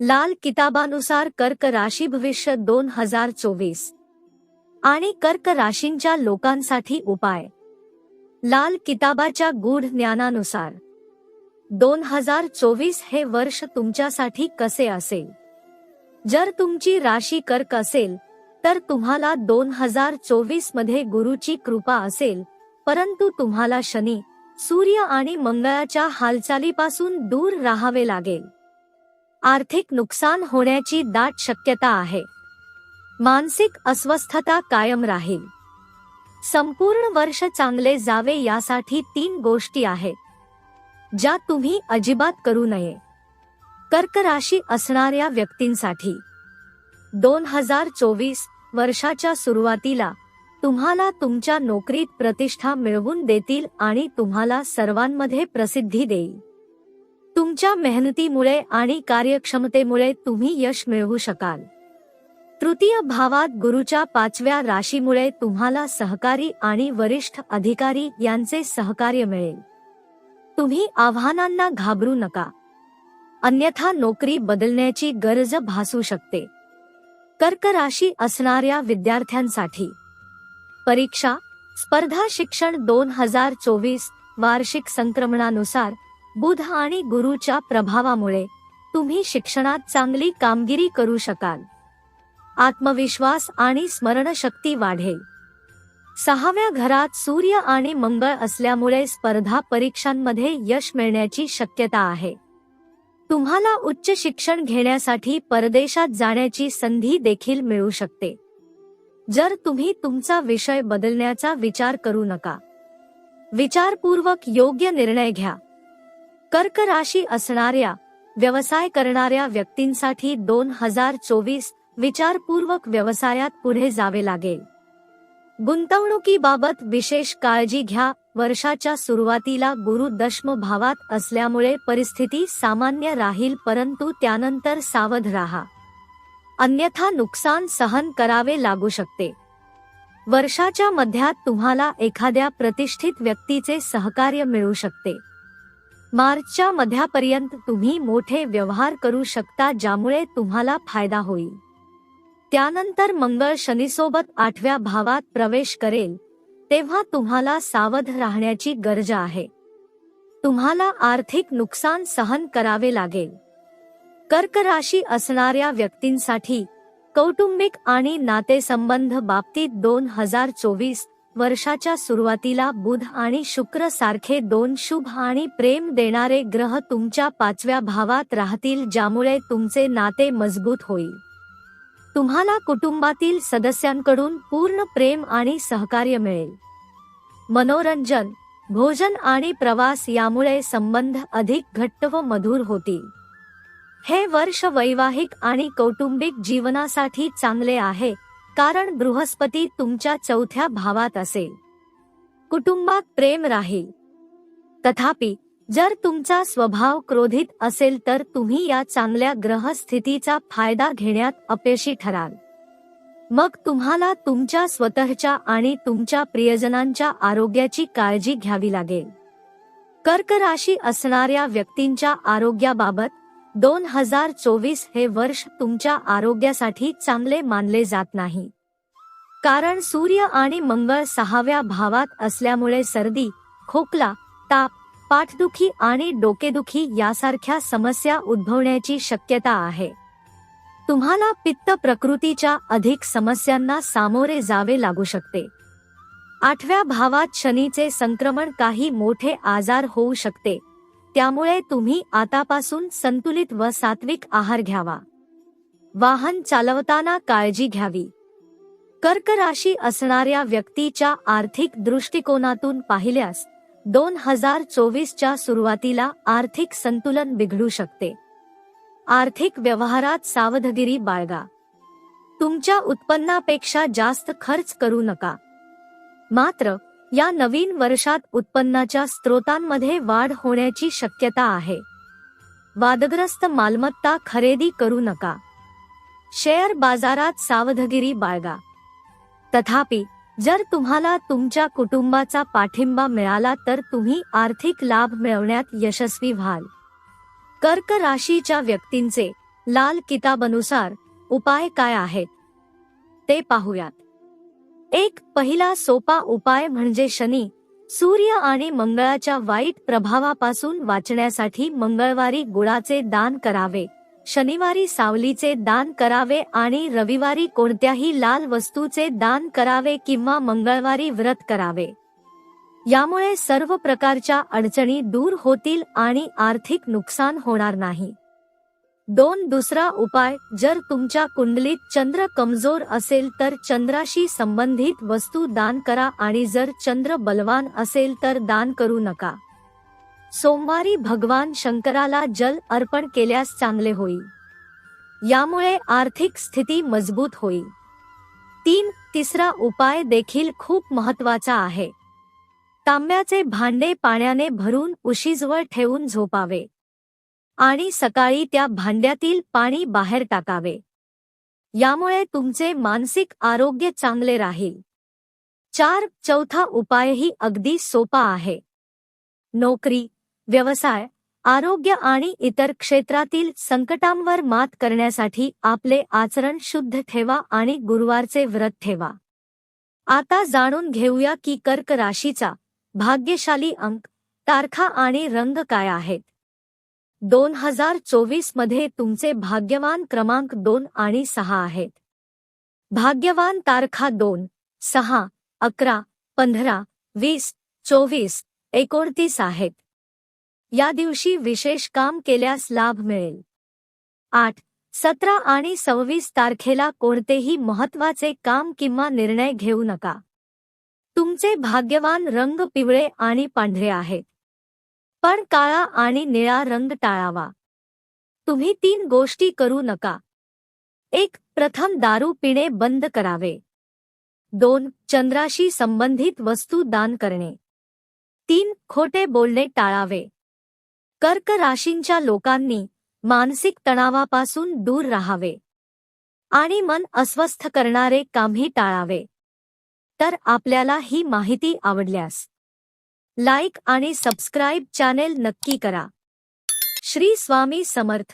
लाल किताबानुसार कर्क राशी भविष्य दोन हजार चोवीस. आणि कर्क राशींच्या लोकांसाठी उपाय. लाल किताबाच्या गूढ ज्ञानानुसार. दोन हजार चोवीस हे वर्ष तुमच्यासाठी कसे असेल? जर तुमची राशी कर्क असेल तर तुम्हाला दोन हजार चोवीसमध्ये गुरुची कृपा असेल परंतु तुम्हाला शनी सूर्य आणि मंगळाच्या हालचालीपासून दूर राहावे लागेल. आर्थिक नुकसान होण्याची दाट शक्यता आहे. मानसिक अस्वस्थता कायम राहील. संपूर्ण वर्ष चांगले जावे यासाठी तीन गोष्टी आहेत. ज्या तुम्ही अजिबात करू नये. कर्क राशी असणाऱ्या व्यक्तींसाठी. दोन हजार चोवीस वर्षाच्या सुरुवातीला तुम्हाला तुमच्या नोकरीत प्रतिष्ठा मिळवून देतील आणि तुम्हाला सर्वांमध्ये प्रसिद्धी देईल. तुमच्या मेहनतीमुळे आणि कार्यक्षमतेमुळे तुम्ही यश मिळवू शकाल. तृतीय भावात गुरुच्या पाचव्या राशीमुळे तुम्हाला सहकारी आणि वरिष्ठ अधिकारी यांचे सहकार्य मिळेल. तुम्ही आव्हानांना घाबरू नका. अन्यथा नोकरी बदलण्याची गरज भासू शकते. कर्क राशी असणाऱ्या विद्यार्थ्यांसाठी. परीक्षा स्पर्धा शिक्षण दोन हजार चोवीस वार्षिक संक्रमणानुसार बुध आणि गुरुच्या प्रभावामुळे तुम्ही शिक्षणात चांगली कामगिरी करू शकाल. आत्मविश्वास आणि स्मरणशक्ती वाढेल. सहाव्या घरात सूर्य आणि मंगळ असल्यामुळे स्पर्धा परीक्षांमध्ये यश मिळण्याची शक्यता आहे. तुम्हाला उच्च शिक्षण घेण्यासाठी परदेशात जाण्याची संधी देखील मिळू शकते. जर तुम्ही तुमचा विषय बदलण्याचा विचार करू नका. विचारपूर्वक योग्य निर्णय घ्या. कर्क राशी असणाऱ्या व्यवसाय करणाऱ्या व्यक्तींसाठी दोन हजार चोवीस विचारपूर्वक व्यवसायात पुढे जावे लागेल. गुंतवणुकीबाबत विशेष काळजी घ्या वर्षाच्या सुरुवातीला गुरु दशम भावात असल्यामुळे परिस्थिती सामान्य राहील परंतु त्यानंतर सावध राहा. अन्यथा नुकसान सहन करावे लागू शकते. वर्षाच्या मध्यात तुम्हाला एखाद्या प्रतिष्ठित व्यक्तीचे सहकार्य मिळू शकते. मार्चच्या मध्यापर्यंत तुम्ही मोठे व्यवहार करू शकता ज्यामुळे तुम्हाला फायदा होईल. त्यानंतर मंगळ शनीसोबत आठव्या भावात प्रवेश करेल. तेव्हा तुम्हाला सावध राहण्याची गरज आहे. तुम्हाला आर्थिक नुकसान सहन करावे लागेल. कर्क राशी असणाऱ्या व्यक्तींसाठी कौटुंबिक आणि नातेसंबंध बाबतीत दोन हजार चोवीस वर्षाच्या सुरुवातीला बुध आणि शुक्र सारखे दोन शुभ आणि प्रेम देणारे ग्रह तुमच्या पाचव्या भावात राहतील ज्यामुळे तुमचे नाते मजबूत होईल. तुम्हाला कुटुंबातील सदस्यांकडून पूर्ण प्रेम आणि सहकार्य मिळेल. मनोरंजन भोजन आणि प्रवास यामुळे संबंध अधिक घट्ट व मधुर होतील. हे वर्ष वैवाहिक आणि कौटुंबिक जीवनासाठी चांगले आहे. कारण बृहस्पती तुमच्या चौथ्या भावात असेल. कुटुंबात प्रेम राहील. तथापि जर तुमचा स्वभाव क्रोधित असेल तर तुम्ही या चांगल्या ग्रहस्थितीचा फायदा घेण्यात अपयशी ठराल. मग तुम्हाला तुमच्या स्वतःच्या आणि तुमच्या प्रियजनांच्या आरोग्याची काळजी घ्यावी लागेल. कर्क राशी असणाऱ्या व्यक्तींच्या आरोग्याबाबत दोन हजार चोवीस हे वर्ष तुमच्या आरोग्यासाठी चांगले मानले जात नाही. कारण सूर्य आणि मंगळ सहाव्या भावात असल्यामुळे सर्दी खोकला ताप पाठदुखी आणि डोकेदुखी यासारख्या समस्या उद्भवण्याची शक्यता आहे. तुम्हाला पित्त प्रकृतीच्या अधिक समस्यांना सामोरे जावे लागू शकते. आठव्या भावात शनीचे संक्रमण काही मोठे आजार होऊ शकते. त्यामुळे तुम्ही आतापासून संतुलित व सात्विक आहार घ्यावा. वाहन चालवताना काळजी घ्यावी. कर्क राशी असणाऱ्या व्यक्तीच्या आर्थिक दृष्टिकोनातून पाहिल्यास दोन हजार चोवीसच्या सुरुवातीला आर्थिक संतुलन बिघडू शकते. आर्थिक व्यवहारात सावधगिरी बाळगा. तुमच्या उत्पन्नापेक्षा जास्त खर्च करू नका. मात्र या नवीन वर्षात उत्पन्नाच्या स्त्रोतांमध्ये वाढ होण्याची शक्यता आहे. वादग्रस्त मालमत्ता खरेदी करू नका. शेअर बाजारात सावधगिरी बाळगा. तथापि जर तुम्हाला तुमच्या कुटुंबाचा पाठिंबा मिळाला तर तुम्ही आर्थिक लाभ मिळवण्यात यशस्वी व्हाल. कर्क राशीच्या व्यक्तींचे लाल किताबनुसार उपाय काय आहेत? ते पाहूयात. एक पहिला सोपा उपाय म्हणजे शनी सूर्य आणि मंगळाच्या वाईट प्रभावापासून वाचण्यासाठी मंगळवारी गुळाचे दान करावे शनिवारी सावलीचे दान करावे आणि रविवारी कोणत्याही लाल वस्तूचे दान करावे किंवा मंगळवारी व्रत करावे. यामुळे सर्व प्रकारच्या अडचणी दूर होतील आणि आर्थिक नुकसान होणार नाही. दोन दुसरा उपाय जर तुमच्या कुंडलीत चंद्र कमजोर असेल तर चंद्राशी संबंधित वस्तू दान करा आणि जर चंद्र बलवान असेल तर दान करू नका. सोमवारी भगवान शंकराला जल अर्पण केल्यास चांगले होईल. यामुळे आर्थिक स्थिती मजबूत होईल. तीन तिसरा उपाय देखील खूप महत्त्वाचा आहे. तांब्याचे भांडे पाण्याने भरून उशीजवळ ठेवून झोपावे. आणि सकाळी त्या भांड्यातील पाणी बाहेर टाकावे. यामुळे तुमचे मानसिक आरोग्य चांगले राहील. चार चौथा उपायही अगदी सोपा आहे. नोकरी व्यवसाय आरोग्य आणि इतर क्षेत्रातील संकटांवर मात करण्यासाठी आपले आचरण शुद्ध ठेवा आणि गुरुवारचे व्रत ठेवा. आता जाणून घेऊया की कर्क राशीचा भाग्यशाली अंक तारखा आणि रंग काय आहेत. दोन हजार चोवीसमध्ये तुमचे भाग्यवान क्रमांक दोन आणि सहा आहेत. भाग्यवान तारखा दोन सहा अकरा पंधरा वीस चोवीस एकोणतीस आहेत. या दिवशी विशेष काम केल्यास लाभ मिळेल. आठ सतरा आणि सव्वीस तारखेला कोणतेही महत्त्वाचे काम किंवा निर्णय घेऊ नका. तुमचे भाग्यवान रंग पिवळे आणि पांढरे आहेत. पण काळा आणि निळा रंग टाळावा. तुम्ही तीन गोष्टी करू नका. एक प्रथम दारू पिणे बंद करावे. दोन चंद्राशी संबंधित वस्तू दान करणे. तीन खोटे बोलणे टाळावे. कर्क राशींच्या लोकांनी मानसिक तणावापासून दूर राहावे. आणि मन अस्वस्थ करणारे कामही टाळावे. तर आपल्याला ही माहिती आवडल्यास. लाईक आणि सबस्क्राईब चॅनेल नक्की करा. श्री स्वामी समर्थ.